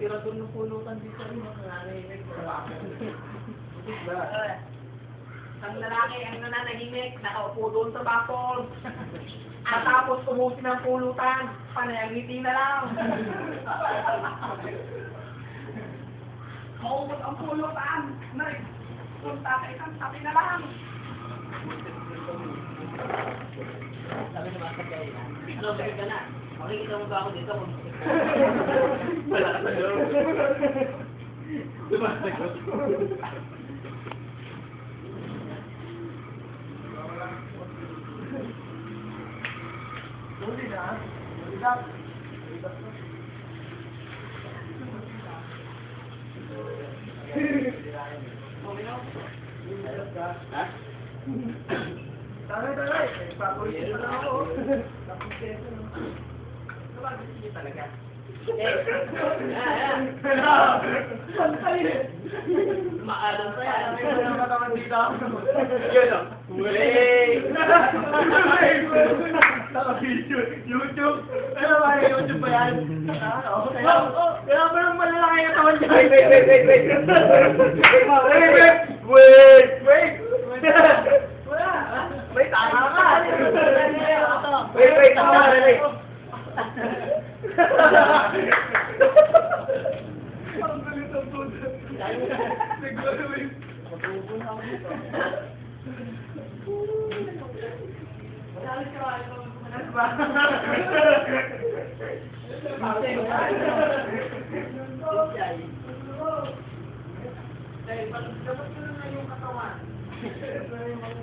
tira doon ng pulutan dito. Mga nanginginig sa bako. Butik ba? Ang lalaki ang nananahimik, nakaupo doon sa bakol. Matapos umusin ng pulutan, panayangiti na lang. Maubos ang pulutan. Nay, punta ka isang tabi na lang. Sabi naman sa kaya. Ano, sakit ka na. Makikita mo ba ako dito Wala na doon. Lumasagot. Huli na. Huli na. Ha? Taray, taray. Papulitin na lang ako. Talaga. Maalam pa yan. May mga katawan dito. Yun o. Huli! Naka-video. YouTube. Ano ba yung YouTube ba yan? Ah. Kaya, ba yung malalaki ang katawan niya? Wait, wait, wait, wait, wait. Wait, wait. Wait. Wait. May tama ka. Wait, wait, ka, wait. Ang galit ang tuta. Siguro wait. Ano ba? Dahil pag dapat ko na nga yung katawan.